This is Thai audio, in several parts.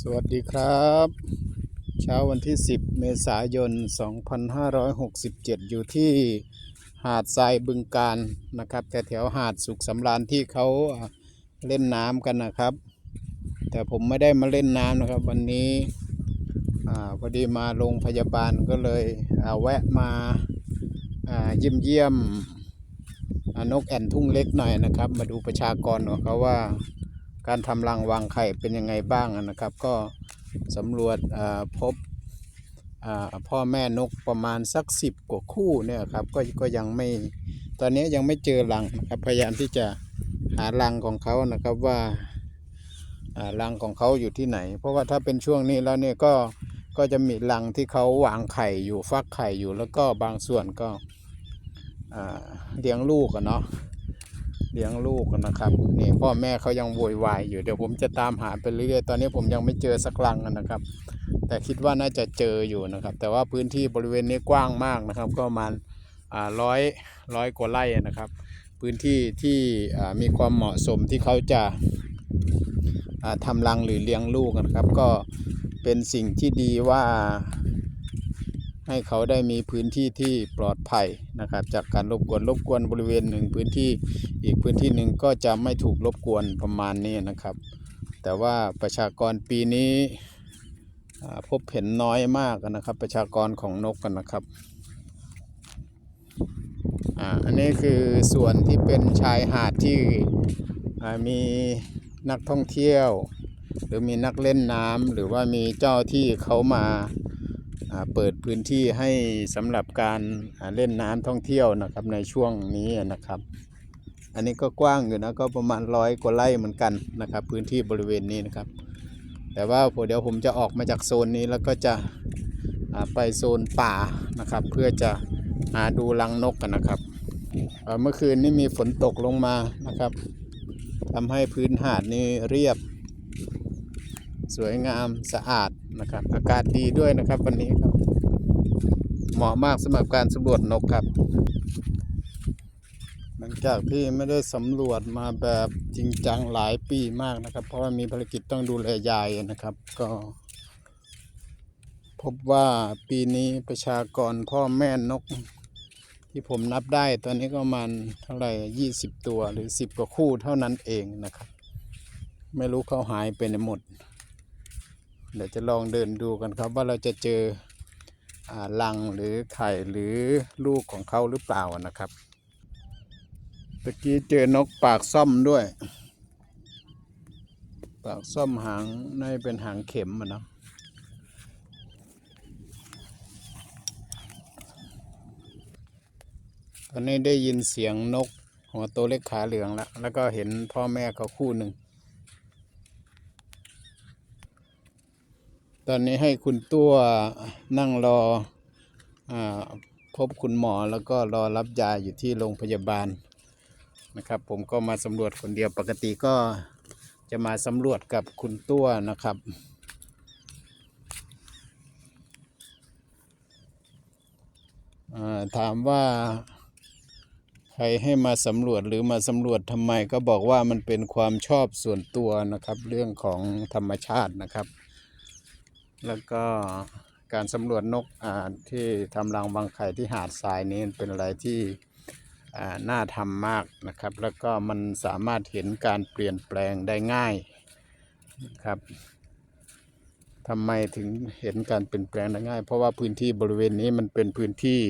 สวัสดีครับ เช้าวันที่ 10 เมษายน 2567 อยู่ที่หาดทรายบึงการนะครับแต่แถวหาดสุขสำราญที่เขาเล่นน้ำกันนะครับ แต่ผมไม่ได้มาเล่นน้ำนะครับ วันนี้อพอดีมาโรงพยาบาลก็เลยแวะมาเยี่ยมเยี่ยมนกแอ่นทุ่งเล็กหน่อยนะครับ มาดูประชากรของเขาว่า การทำรังวางไข่เป็นยังไงบ้างนะครับ ก็สำรวจพบพ่อแม่นกประมาณสักสิบกว่าคู่เนี่ยครับก็ก็ยังไม่ตอนนี้ยังไม่เจอรังนะครับพยายามที่จะหารังของเขานะครับว่ารังของเขาอยู่ที่ไหน เพราะว่าถ้าเป็นช่วงนี้แล้วเนี่ยก็ก็จะมีรังที่เขาวางไข่อยู่ฟักไข่อยู่แล้วก็บางส่วนก็เลี้ยงลูกอะเนาะ เลี้ยงลูกนะครับนี่พ่อแม่เขายังโวยวายอยู่เดี๋ยวผมจะตามหาไปเรื่อยๆตอนนี้ผมยังไม่เจอสักลังนะครับ แต่คิดว่าน่าจะเจออยู่นะครับ แต่ว่าพื้นที่บริเวณนี้กว้างมากนะครับ ก็ประมาณร้อยร้อยกว่าไร่นะครับ พื้นที่ที่มีความเหมาะสมที่เขาจะอ่าทำรังหรือเลี้ยงลูกนะครับ ก็เป็นสิ่งที่ดีว่า ให้เขาได้มีพื้นที่ที่ปลอดภัยนะครับ จากการรบกวนรบกวนบริเวณหนึ่งพื้นที่อีกพื้นที่หนึ่งก็จะไม่ถูกรบกวนประมาณนี้นะครับ แต่ว่าประชากรปีนี้พบเห็นน้อยมากนะครับ ประชากรของนกกันนะครับอันนี้คือส่วนที่เป็นชายหาดที่มีนักท่องเที่ยว หรือมีนักเล่นน้ำหรือว่ามีเจ้าที่เขามา เปิดพื้นที่ให้สำหรับการเล่นน้ำท่องเที่ยวนะครับในช่วงนี้นะครับ อันนี้ก็กว้างอยู่นะก็ประมาณร้อยกว่าไร่เหมือนกันนะครับ พื้นที่บริเวณนี้นะครับ แต่ว่าเดี๋ยวผมจะออกมาจากโซนนี้แล้วก็จะไปโซนป่านะครับ เพื่อจะหาดูรังนกกันนะครับเมื่อคืนนี้มีฝนตกลงมานะครับทำให้พื้นหาดนี้เรียบ สวยงามสะอาด นะครับ อากาศดีด้วยนะครับวันนี้ครับ เหมาะมากสำหรับการสำรวจนกครับ หลังจากที่ไม่ได้สำรวจมาแบบจริงจังหลายปีมากนะครับ เพราะว่ามีภารกิจต้องดูแลยายนะครับ ก็ พบว่าปีนี้ประชากรพ่อแม่นก ที่ผมนับได้ตอนนี้ก็มาณเท่าไหร่ยี่สิบตัวหรือสิบกว่าคู่เท่านั้นเองนะครับ ไม่รู้เขาหายไปไหนหมด เดี๋ยวจะลองเดินดูกันครับว่าเราจะเจออ่ารังหรือไข่หรือลูกของเขาหรือเปล่านะครับตะกี้เจอนกปากซ่อมด้วย ปากซ่อมหางในาเป็นหางเข็มอะนะตอนนี้ได้ยินเสียงนกหัวโตเล็กขาเหลืองแล้ว แล้วก็เห็นพ่อแม่เขาคู่หนึ่ง ตอนนี้ให้คุณตัวนั่งรออพบคุณหมอแล้วก็รอรับยาอยู่ที่โรงพยาบาลนะครับ ผมก็มาสำรวจคนเดียวปกติก็จะมาสำรวจกับคุณตัวนะครับถามว่าใครให้มาสำรวจหรือมาสำรวจทำไมก็บอกว่ามันเป็นความชอบส่วนตัวนะครับ เรื่องของธรรมชาตินะครับ แล้วก็การสำรวจนกที่ทำรังบางไข่ที่หาดทรายนี้เป็นอะไรที่น่าทำมากนะครับ แล้วก็มันสามารถเห็นการเปลี่ยนแปลงได้ง่ายนะครับทำไมถึงเห็นการเปลี่ยนแปลงได้ง่าย เพราะว่าพื้นที่บริเวณนี้มันเป็นพื้นที่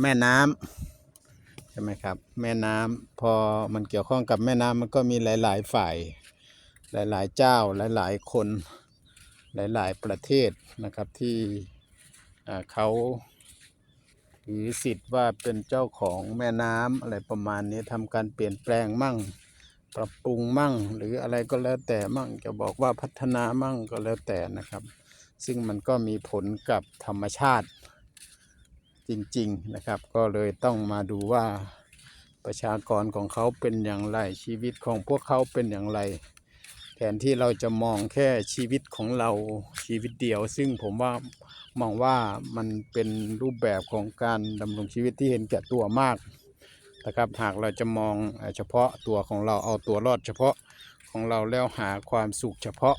แม่น้ำใช่ไหมครับแม่น้ำพอมันเกี่ยวข้องกับแม่น้ำมันก็มีหลาย ๆ ฝ่าย หลาย ๆ เจ้าหลาย ๆ คน หลาย ๆ ประเทศนะครับที่เขาถือสิทธิ์ว่าเป็นเจ้าของแม่น้ำอะไรประมาณนี้ทำการเปลี่ยนแปลงมั่ง ปรับปรุงมั่ง หรืออะไรก็แล้วแต่มั่งจะบอกว่าพัฒนามั่งก็แล้วแต่นะครับ ซึ่งมันก็มีผลกับธรรมชาติจริง ๆ นะครับ ก็เลยต้องมาดูว่าประชากรของเขาเป็นอย่างไรชีวิตของพวกเขาเป็นอย่างไร แทนที่เราจะมองแค่ชีวิตของเราชีวิตเดียว ซึ่งผมว่ามองว่ามันเป็นรูปแบบของการดำรงชีวิตที่เห็นแก่ตัวมากนะครับหากเราจะมองเฉพาะตัวของเราเอาตัวรอดเฉพาะของเราแล้วหาความสุขเฉพาะ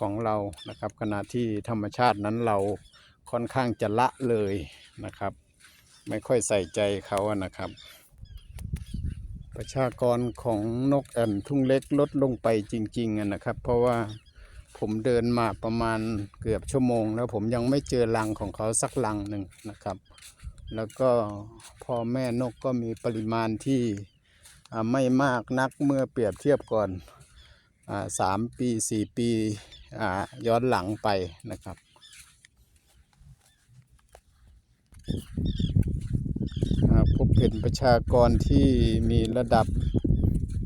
ของเรานะครับ ขณะที่ธรรมชาตินั้นเราค่อนข้างจะละเลยนะครับ ไม่ค่อยใส่ใจเขานะครับ ประชากรของนกแอ่นทุ่งเล็กลดลงไปจริง ๆนะครับ เพราะว่าผมเดินมาประมาณเกือบชั่วโมง แล้วผมยังไม่เจอรังของเขาสักรังหนึ่งนะครับ แล้วก็พ่อแม่นกก็มีปริมาณที่ไม่มากนักเมื่อเปรียบเทียบก่อนอาสามปีสี่ปีอ่าย้อนหลังไปนะครับ อ่าพบ เห็นประชากรที่มีระดับ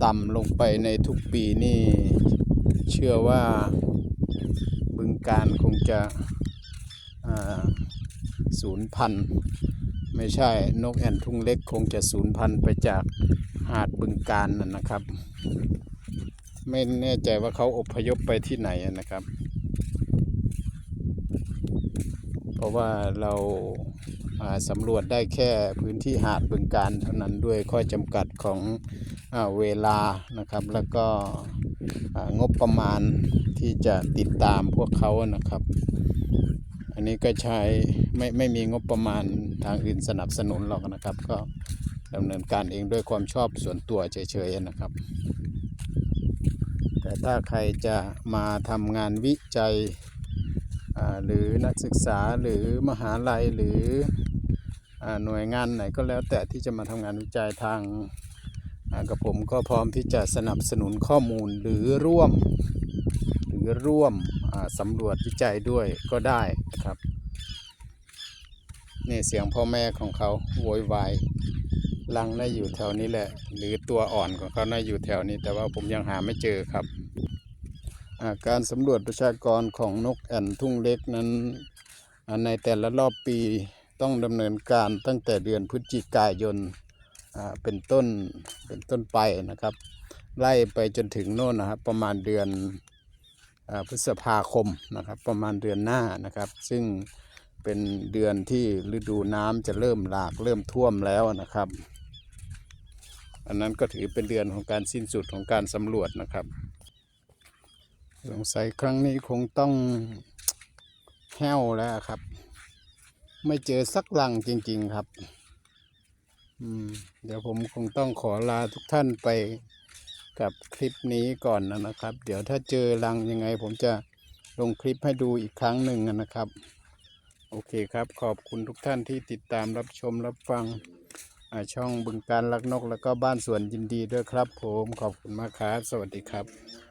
ต่ำลงไปในทุกปีนี่ เชื่อว่าบึงการคงจะศูนย์พันไม่ใช่นกแอ่นทุ่งเล็กคงจะศูนย์พันไปจากหาดบึงการนั่นนะครับ ไม่แน่ใจว่าเขาอพยพไปที่ไหนนะครับ เพราะว่าเราาสำรวจได้แค่พื้นที่หาดบึงการเท่านั้นด้วยข้อจำกัดของอเวลานะครับ แล้วก็งบประมาณที่จะติดตามพวกเขานะครับ อันนี้ก็ใช้ไม่ไม่มีงบประมาณทางอื่นสนับสนุนหรอกนะครับ ก็ดำเนินการเองด้วยความชอบส่วนตัวเฉยๆนะครับ แต่ถ้าใครจะมาทำงานวิจัย หรือนักศึกษาหรือมหาลัยหรือหน่วยงานไหนก็แล้วแต่ที่จะมาทำงานวิจัยทางกับผมก็พร้อมที่จะสนับสนุนข้อมูลหรือร่วม หรือร่วมสำรวจวิจัยด้วยก็ได้นะครับนี่เสียงพ่อแม่ของเขาโวยวายลังน่าอยู่แถวนี้แหละ หรือตัวอ่อนของเขาน่าอยู่แถวนี้ แต่ว่าผมยังหาไม่เจอครับ การสำรวจประชากรของนกแอ่นทุ่งเล็กนั้นในแต่ละรอบปีต้องดำเนินการตั้งแต่เดือนพฤศจิกายนเป็นต้นเป็นต้นไปนะครับ ไล่ไปจนถึงโน่นนะครับประมาณเดือนอพฤษภาคมนะครับ ประมาณเดือนหน้านะครับ ซึ่งเป็นเดือนที่ฤดูน้ำจะเริ่มหลากเริ่มท่วมแล้วนะครับ อันนั้นก็ถือเป็นเดือนของการสิ้นสุดของการสำรวจนะครับ สงสัยครั้งนี้คงต้องแห้วแล้วครับ ไม่เจอสักลังจริง ๆครับ อืม เดี๋ยวผมคงต้องขอลาทุกท่านไปกับคลิปนี้ก่อนนะครับ เดี๋ยวถ้าเจอรังยังไง ผมจะลงคลิปให้ดูอีกครั้งหนึ่งนะครับ โอเคครับ ขอบคุณทุกท่านที่ติดตามรับชมรับฟังช่องบึงการลักนก แล้วก็บ้านสวนยินดีด้วยครับ ผมขอบคุณมากครับ สวัสดีครับ